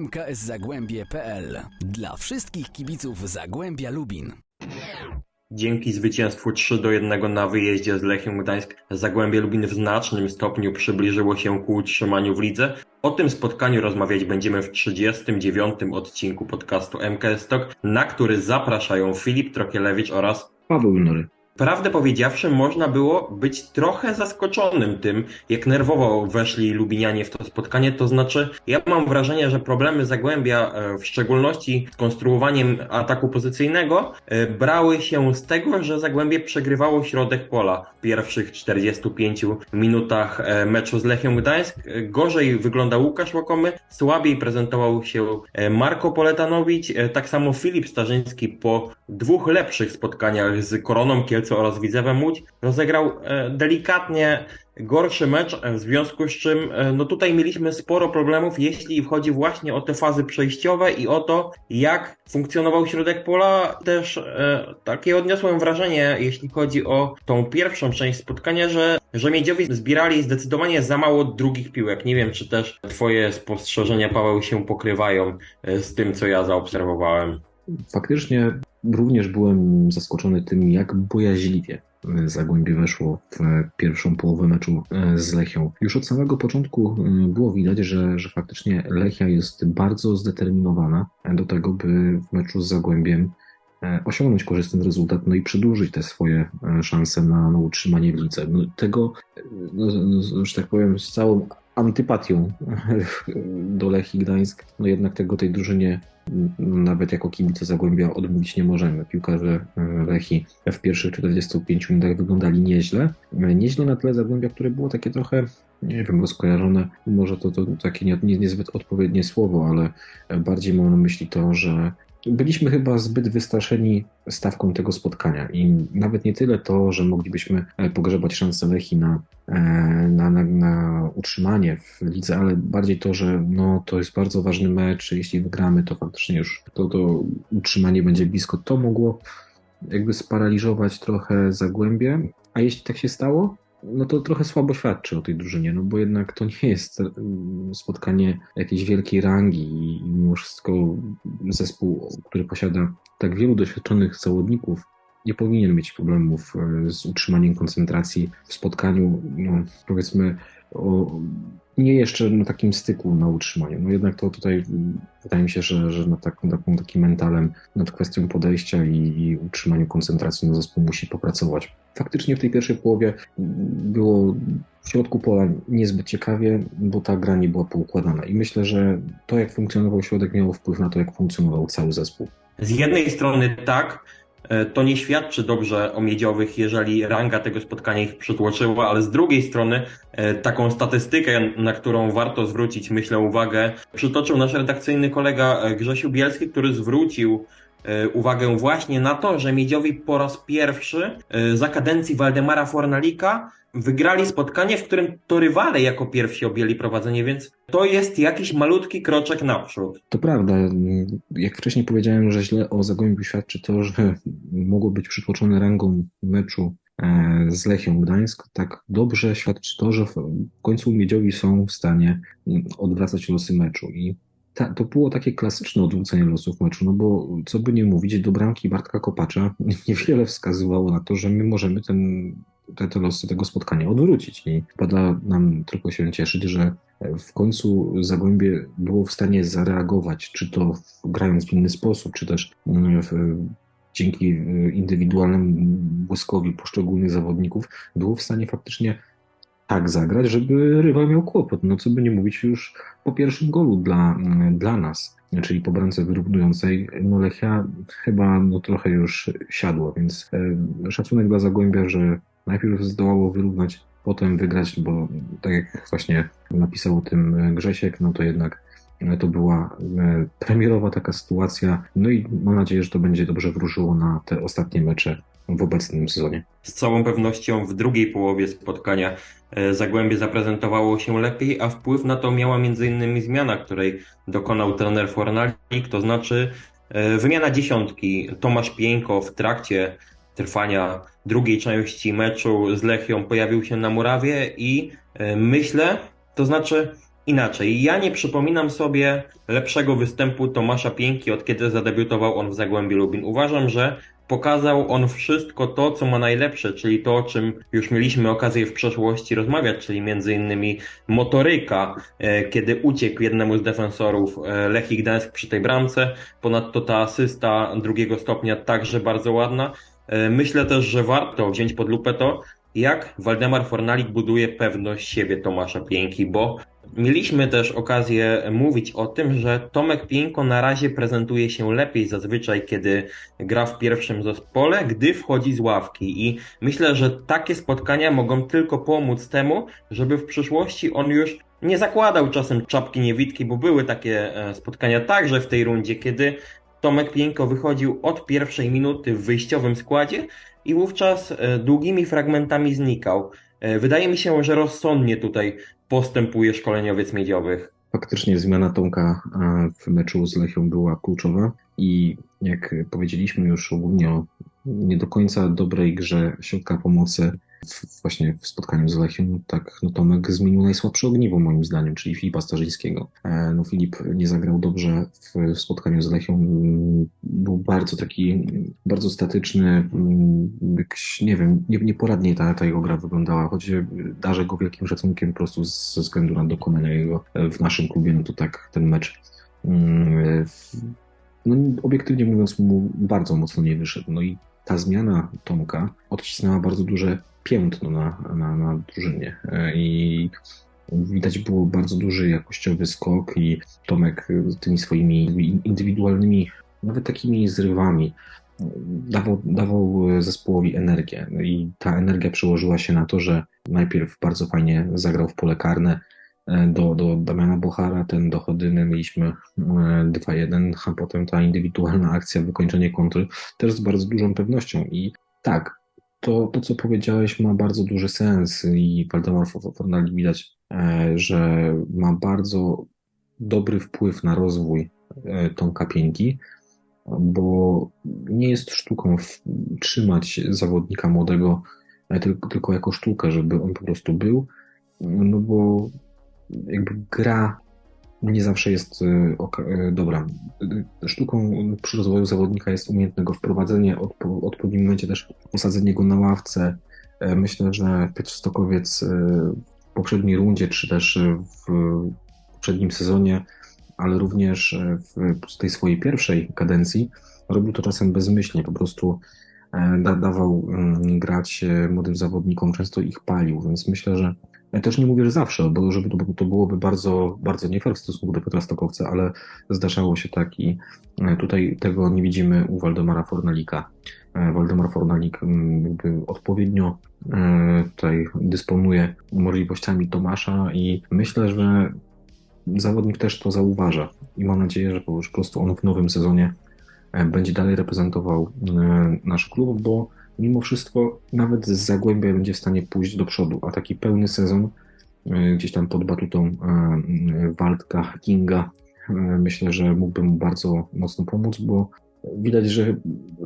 mkszagłębie.pl Dla wszystkich kibiców Zagłębia Lubin. Dzięki zwycięstwu 3 do 1 na wyjeździe z Lechią Gdańsk Zagłębie Lubin w znacznym stopniu przybliżyło się ku utrzymaniu w lidze. O tym spotkaniu rozmawiać będziemy w 39. odcinku podcastu MKS Talk, na który zapraszają Filip Trokielewicz oraz Paweł Junory. Prawdę powiedziawszy, można było być trochę zaskoczonym tym, jak nerwowo weszli Lubinianie w to spotkanie. To znaczy, ja mam wrażenie, że problemy Zagłębia, e, w szczególności z konstruowaniem ataku pozycyjnego, e, brały się z tego, że Zagłębie przegrywało środek pola w pierwszych 45 minutach e, meczu z Lechią Gdańsk. Gorzej wyglądał Łukasz Łokomy, słabiej prezentował się Marko Poletanowicz, tak samo Filip Starzyński po dwóch lepszych spotkaniach z Koroną Kielce Kielce oraz Widzewem Łódź rozegrał e, delikatnie gorszy mecz, e, w związku z czym e, no tutaj mieliśmy sporo problemów, jeśli chodzi właśnie o te fazy przejściowe i o to, jak funkcjonował środek pola. Też takie odniosłem wrażenie, jeśli chodzi o tą pierwszą część spotkania, że, że Miedziowi zbierali zdecydowanie za mało drugich piłek. Nie wiem, czy też twoje spostrzeżenia, Paweł, się pokrywają z tym, co ja zaobserwowałem. Faktycznie również byłem zaskoczony tym, jak bojaźliwie Zagłębie weszło w pierwszą połowę meczu e, z Lechią. Już od samego początku e, było widać, że, że faktycznie Lechia jest bardzo zdeterminowana do tego, by w meczu z Zagłębiem e, osiągnąć korzystny rezultat, no i przedłużyć te swoje szanse na, na utrzymanie w. No, tego, no, że tak powiem, z całą antypatią do Lechii Gdańsk, no jednak tego tej drużynie nawet jako kibice Zagłębia odmówić nie możemy. Piłkarze e, Lechi w pierwszych 45 minutach wyglądali nieźle. E, nieźle na tle Zagłębia, które było takie trochę, nie wiem, rozkojarzone. Może to, to takie nie, nie, niezbyt odpowiednie słowo, ale bardziej mam na myśli to, że byliśmy chyba zbyt wystraszeni stawką tego spotkania i nawet nie tyle to, że moglibyśmy e, pogrzebać szansę Lechi na, e, na, na, na, utrzymanie w lidze, ale bardziej to, że no, to jest bardzo ważny mecz, jeśli wygramy, to faktycznie już to, to utrzymanie będzie blisko. To mogło jakby sparaliżować trochę Zagłębie, a jeśli tak się stało, no to trochę słabo świadczy o tej drużynie, no bo jednak to nie jest mm, spotkanie jakiejś wielkiej rangi i mimo wszystko zespół, który posiada tak wielu doświadczonych zawodników, nie powinien mieć problemów e, z utrzymaniem koncentracji w spotkaniu, no, powiedzmy, o nie jeszcze na takim styku na utrzymaniu. No jednak to tutaj wydaje mi się, że, że nad taką, taką, takim mentalem, nad kwestią podejścia i, i utrzymaniu koncentracji na zespół musi popracować. Faktycznie w tej pierwszej połowie było w środku pola niezbyt ciekawie, bo ta gra nie była poukładana. I myślę, że to, jak funkcjonował środek, miało wpływ na to, jak funkcjonował cały zespół. Z jednej strony tak, to nie świadczy dobrze o miedziowych, jeżeli ranga tego spotkania ich przytłoczyła, ale z drugiej strony e, taką statystykę, na którą warto zwrócić, myślę, uwagę, przytoczył nasz redakcyjny kolega e, Grzesiu Bielski, który zwrócił uwagę właśnie na to, że Miedziowi po raz pierwszy za kadencji Waldemara Fornalika wygrali spotkanie, w którym to rywale jako pierwsi objęli prowadzenie, więc to jest jakiś malutki kroczek naprzód. To prawda. Jak wcześniej powiedziałem, że źle o Zagłębiu świadczy to, że mogło być przytłoczone rangą meczu e, z Lechią Gdańsk, tak dobrze świadczy to, że w końcu Miedziowi są w stanie odwracać losy meczu i ta, to było takie klasyczne odwrócenie losów meczu, no bo co by nie mówić, do bramki Bartka Kopacza niewiele wskazywało na to, że my możemy ten te, te losy tego spotkania odwrócić. I pada nam tylko się cieszyć, że w końcu Zagłębie było w stanie zareagować, czy to grając w inny sposób, czy też mm, w, dzięki indywidualnemu błyskowi poszczególnych zawodników, było w stanie faktycznie tak zagrać, żeby rywal miał kłopot. No co by nie mówić już po pierwszym golu dla, dla nas, czyli po bramce wyrównującej, no Lechia chyba no trochę już siadło, więc e, szacunek dla Zagłębia, że najpierw zdołało wyrównać, potem wygrać, bo tak jak właśnie napisał o tym Grzesiek, no to jednak to była e, premierowa taka sytuacja. No i mam nadzieję, że to będzie dobrze wróżyło na te ostatnie mecze w obecnym sezonie. Z całą pewnością w drugiej połowie spotkania e, Zagłębie zaprezentowało się lepiej, a wpływ na to miała m.in. zmiana, której dokonał trener Fornalik, to znaczy e, wymiana dziesiątki. Tomasz Pieńko w trakcie trwania drugiej części meczu z Lechią pojawił się na murawie i myślę, to znaczy Inaczej, ja nie przypominam sobie lepszego występu Tomasza Pięki od kiedy zadebiutował on w Zagłębiu Lubin. Uważam, że pokazał on wszystko to, co ma najlepsze, czyli to, o czym już mieliśmy okazję w przeszłości rozmawiać, czyli między innymi motoryka, e, kiedy uciekł jednemu z defensorów e, Lechii Gdańsk przy tej bramce, ponadto ta asysta drugiego stopnia także bardzo ładna. E, myślę też, że warto wziąć pod lupę to, jak Waldemar Fornalik buduje pewność siebie Tomasza Pięki, bo mieliśmy też okazję mówić o tym, że Tomek Pięko na razie prezentuje się lepiej zazwyczaj, kiedy gra w pierwszym zespole, gdy wchodzi z ławki i myślę, że takie spotkania mogą tylko pomóc temu, żeby w przyszłości on już nie zakładał czasem czapki niewidki, bo były takie e, spotkania także w tej rundzie, kiedy Tomek Pięko wychodził od pierwszej minuty w wyjściowym składzie i wówczas e, długimi fragmentami znikał. E, wydaje mi się, że rozsądnie tutaj postępuje szkoleniowiec miedziowych. Faktycznie zmiana Tomka e, w meczu z Lechią była kluczowa i jak powiedzieliśmy już ogólnie o nie do końca dobrej grze środka pomocy właśnie w spotkaniu z Lechem, tak, no Tomek zmienił najsłabsze ogniwo moim zdaniem, czyli Filipa Starzyńskiego. E, no Filip nie zagrał dobrze w spotkaniu z Lechią, mm, był bardzo taki, bardzo statyczny, mm, nie wiem, nie, nieporadnie ta, ta jego gra wyglądała, choć darzę go wielkim szacunkiem po prostu ze względu na dokonania jego w naszym klubie, no to tak ten mecz mm, no, obiektywnie mówiąc, mu bardzo mocno nie wyszedł. No i ta zmiana Tomka odcisnęła bardzo duże piętno na, na, na drużynie. E, i widać było bardzo duży jakościowy skok i Tomek tymi swoimi indywidualnymi, nawet takimi zrywami dawał, dawał zespołowi energię. I ta energia przełożyła się na to, że najpierw bardzo fajnie zagrał w pole karne, e, do, do Damiana Bochara, ten dochodyny mieliśmy 2-1, e, a potem ta indywidualna akcja, wykończenie kontry też z bardzo dużą pewnością. I tak, to, to, co powiedziałeś, ma bardzo duży sens i Waldemar Fornali widać, e, że ma bardzo dobry wpływ na rozwój e, Tomka Pięki, bo nie jest sztuką trzymać zawodnika młodego e, tylko, tylko jako sztukę, żeby on po prostu był, no bo jakby gra nie zawsze jest y, y, dobra. Sztuką przy rozwoju zawodnika jest umiejętne go wprowadzenie, w odpowiednim momencie też posadzenie go na ławce. E, myślę, że Piotr Stokowiec y, w poprzedniej rundzie, czy też w poprzednim sezonie, ale również w tej swojej pierwszej kadencji robił to czasem bezmyślnie, po prostu e, dawał mm, grać e, młodym zawodnikom, często ich palił, więc myślę, że ja też nie mówię, że zawsze, bo żeby to, to byłoby bardzo, bardzo nie fair w stosunku do Piotra Stokowca, ale zdarzało się tak i e, tutaj tego nie widzimy u Waldemara Fornalika. E, Waldemar Fornalik mm, odpowiednio e, tutaj dysponuje możliwościami Tomasza i myślę, że zawodnik też to zauważa i mam nadzieję, że po prostu on w nowym sezonie będzie dalej reprezentował nasz klub, bo mimo wszystko nawet z Zagłębia będzie w stanie pójść do przodu, a taki pełny sezon e, gdzieś tam pod batutą e, Waldka, Kinga e, myślę, że mógłby mu bardzo mocno pomóc, bo widać, że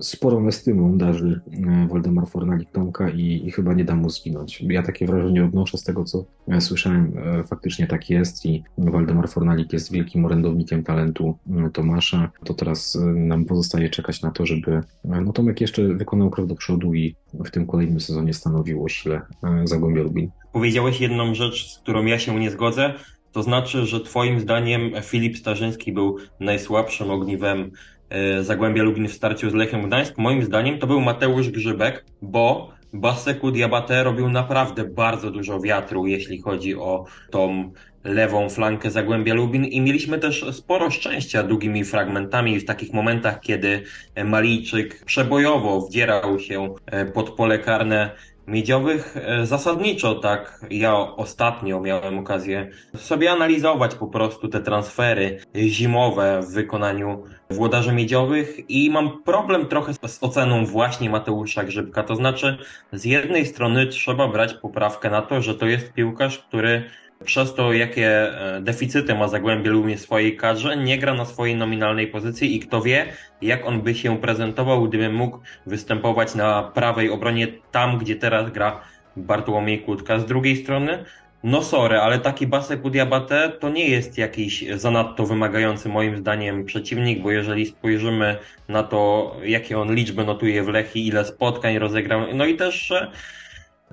sporą estymą darzy e, Waldemar Fornalik Tomka i, i, chyba nie da mu zginąć. Ja takie wrażenie odnoszę z tego, co e, słyszałem. E, faktycznie tak jest i Waldemar Fornalik jest wielkim orędownikiem talentu Tomasza. To teraz nam pozostaje czekać na to, żeby no Tomek jeszcze wykonał krok do przodu i w tym kolejnym sezonie stanowił o sile Zagłębia Lubin. Powiedziałeś jedną rzecz, z którą ja się nie zgodzę. To znaczy, że Twoim zdaniem Filip Starzyński był najsłabszym ogniwem E, Zagłębia Lubin w starciu z Lechem Gdańsk, moim zdaniem to był Mateusz Grzybek, bo Baseku Diabate robił naprawdę bardzo dużo wiatru, jeśli chodzi o tą lewą flankę Zagłębia Lubin. I mieliśmy też sporo szczęścia długimi fragmentami w takich momentach, kiedy Malijczyk przebojowo wdzierał się e, pod pole karne miedziowych. E, zasadniczo tak, ja ostatnio miałem okazję sobie analizować po prostu te transfery zimowe w wykonaniu włodarzy miedziowych i mam problem trochę z oceną właśnie Mateusza Grzybka. To znaczy, z jednej strony trzeba brać poprawkę na to, że to jest piłkarz, który przez to, jakie e, deficyty ma Zagłębie Lubin w swojej kadrze, nie gra na swojej nominalnej pozycji i kto wie, jak on by się prezentował, gdyby mógł występować na prawej obronie tam, gdzie teraz gra Bartłomiej Kłódka. Z drugiej strony No sorry, ale taki Baseku Diabate to nie jest jakiś zanadto wymagający moim zdaniem przeciwnik, bo jeżeli spojrzymy na to, jakie on liczby notuje w Lechi, ile spotkań rozegrał, no i też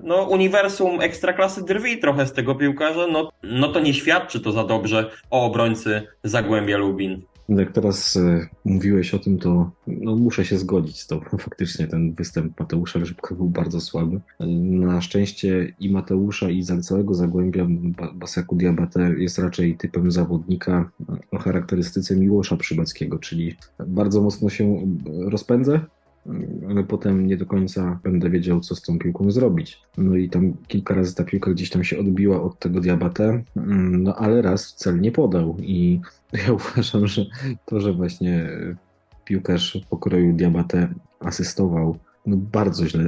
no, uniwersum ekstraklasy drwi trochę z tego piłkarza, no, no to nie świadczy to za dobrze o obrońcy Zagłębia Lubin. Jak teraz e, mówiłeś o tym, to no, muszę się zgodzić z tobą. Faktycznie ten występ Mateusza Grzybka był bardzo słaby. Na szczęście i Mateusza, i całego Zagłębia Baseku Diabate jest raczej typem zawodnika o charakterystyce Miłosza Przybackiego, czyli bardzo mocno się rozpędzę, ale potem nie do końca będę wiedział, co z tą piłką zrobić. No i tam kilka razy ta piłka gdzieś tam się odbiła od tego diabata, no ale raz cel nie podał i ja uważam, że to, że właśnie piłkarz pokroju diabate asystował, no bardzo źle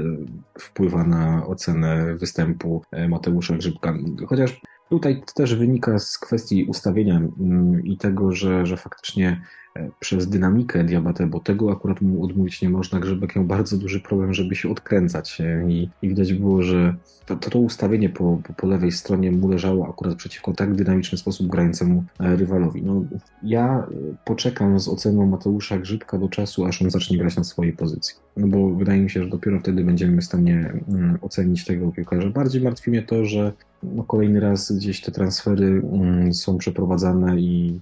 wpływa na ocenę występu Mateusza Grzybka. Chociaż tutaj to też wynika z kwestii ustawienia mm, i tego, że, że faktycznie przez dynamikę Diabate, bo tego akurat mu odmówić nie można. Grzebek miał bardzo duży problem, żeby się odkręcać i, i widać było, że to, to ustawienie po, po, po, lewej stronie mu leżało akurat przeciwko tak dynamiczny sposób grającemu e, rywalowi. No, ja poczekam z oceną Mateusza Grzybka do czasu, aż on zacznie grać na swojej pozycji. No bo wydaje mi się, że dopiero wtedy będziemy w stanie mm, ocenić tego piłkarza. Bardziej martwi mnie to, że no, kolejny raz gdzieś te transfery mm, są przeprowadzane i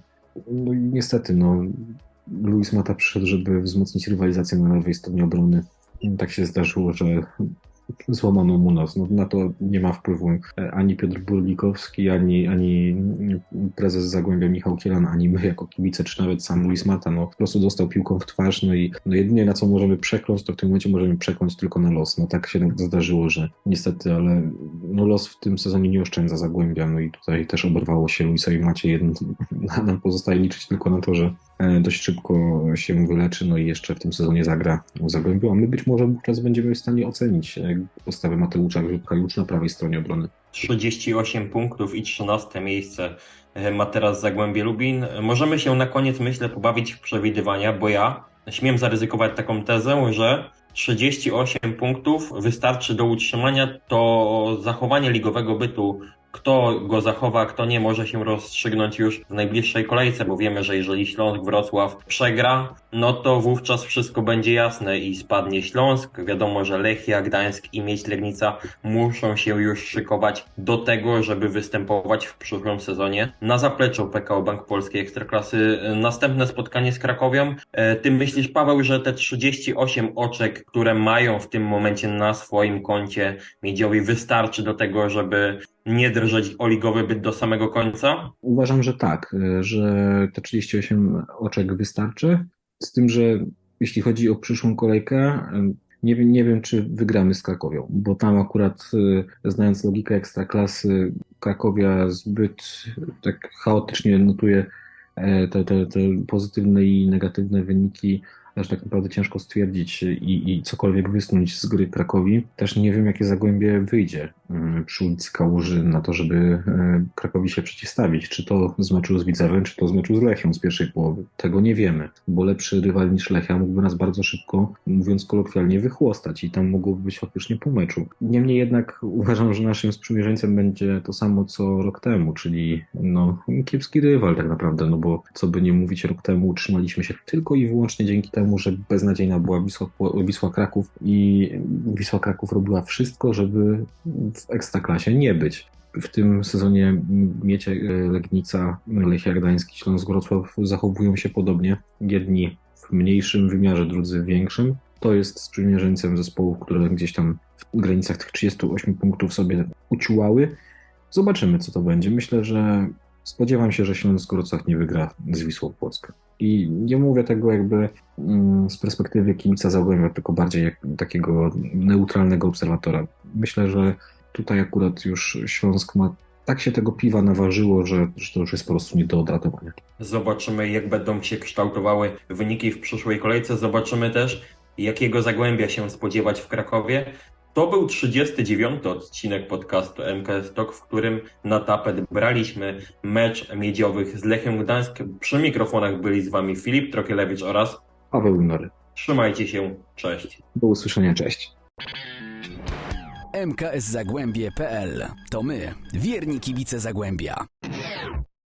no i niestety, no, Luis Mata przyszedł, żeby wzmocnić rywalizację na lewej stronie obrony. Tak się zdarzyło, że złamano mu nos. No, na to nie ma wpływu ani Piotr Burlikowski, ani, ani prezes Zagłębia Michał Kielan, ani my jako kibice, czy nawet sam Luis Mata. No, po prostu dostał piłką w twarz, no i no jedynie na co możemy przekląć, to w tym momencie możemy przekląć tylko na los. No tak się zdarzyło, że niestety, ale no, los w tym sezonie nie oszczędza Zagłębia, no i tutaj też oberwało się Luisowi Macie. Jeden, nam pozostaje liczyć tylko na to, że e, dość szybko się wyleczy, no i jeszcze w tym sezonie zagra w Zagłębiu, a my być może wówczas będziemy w stanie ocenić e, postawę Mateusza Grzybka już na prawej stronie obrony. 38 punktów i 13 miejsce e, ma teraz Zagłębie Lubin. Możemy się na koniec, myślę, pobawić w przewidywania, bo ja śmiem zaryzykować taką tezę, że 38 punktów wystarczy do utrzymania to zachowanie ligowego bytu kto go zachowa, kto nie, może się rozstrzygnąć już w najbliższej kolejce, bo wiemy, że jeżeli Śląsk Wrocław przegra, no to wówczas wszystko będzie jasne i spadnie Śląsk. Wiadomo, że Lechia, Gdańsk i Mieć Legnica muszą się już szykować do tego, żeby występować w przyszłym sezonie na zapleczu PKO Bank Polskiej Ekstraklasy. Następne spotkanie z Krakowią. E, ty myślisz, Paweł, że te 38 oczek, które mają w tym momencie na swoim koncie Miedziowi wystarczy do tego, żeby nie drżeć o ligowy byt do samego końca? Uważam, że tak, że te 38 oczek wystarczy. Z tym, że jeśli chodzi o przyszłą kolejkę, nie wiem, nie wiem, czy wygramy z Krakowią, bo tam akurat, e, znając logikę ekstraklasy, Krakowia zbyt tak chaotycznie notuje te, te, te pozytywne i negatywne wyniki aż tak naprawdę ciężko stwierdzić i, i cokolwiek wysnuć z gry Krakowi. Też nie wiem, jakie zagłębie wyjdzie mm, przy ulicy Kałuży na to, żeby e, Krakowi się przeciwstawić. Czy to z meczu z Widzewem, czy to z meczu z Lechią z pierwszej połowy. Tego nie wiemy, bo lepszy rywal niż Lechia mógłby nas bardzo szybko, mówiąc kolokwialnie, wychłostać i tam mogłoby być faktycznie po meczu. Niemniej jednak uważam, że naszym sprzymierzeńcem będzie to samo, co rok temu, czyli no, kiepski rywal tak naprawdę, no bo co by nie mówić, rok temu utrzymaliśmy się tylko i wyłącznie dzięki temu, temu, że beznadziejna była Wisła, Wisła Kraków i Wisła Kraków robiła wszystko, żeby w Ekstraklasie nie być. W tym sezonie Miecie Legnica, Lechia Gdański, Śląsk Wrocław zachowują się podobnie. Jedni w mniejszym wymiarze, drudzy w większym. To jest sprzymierzeńcem zespołów, które gdzieś tam w granicach tych 38 punktów sobie uciułały. Zobaczymy, co to będzie. Myślę, że spodziewam się, że Śląsk Wrocław nie wygra z Wisłą Płocką. I nie mówię tego jakby mm, z perspektywy kibica Zagłębia, tylko bardziej jak takiego neutralnego obserwatora. Myślę, że tutaj akurat już Śląsk ma tak się tego piwa naważyło, że, że to już jest po prostu nie do odratowania. Zobaczymy, jak będą się kształtowały wyniki w przyszłej kolejce. Zobaczymy też, jakiego zagłębia się spodziewać w Krakowie. To był 39 odcinek podcastu MKS Talk, w którym na tapet braliśmy mecz miedziowych z Lechem Gdańsk. Przy mikrofonach byli z Wami Filip Trokielewicz oraz Paweł Nory. Trzymajcie się, cześć. Do usłyszenia, cześć. mkszagłębie.pl. To my, wierni kibice Zagłębia.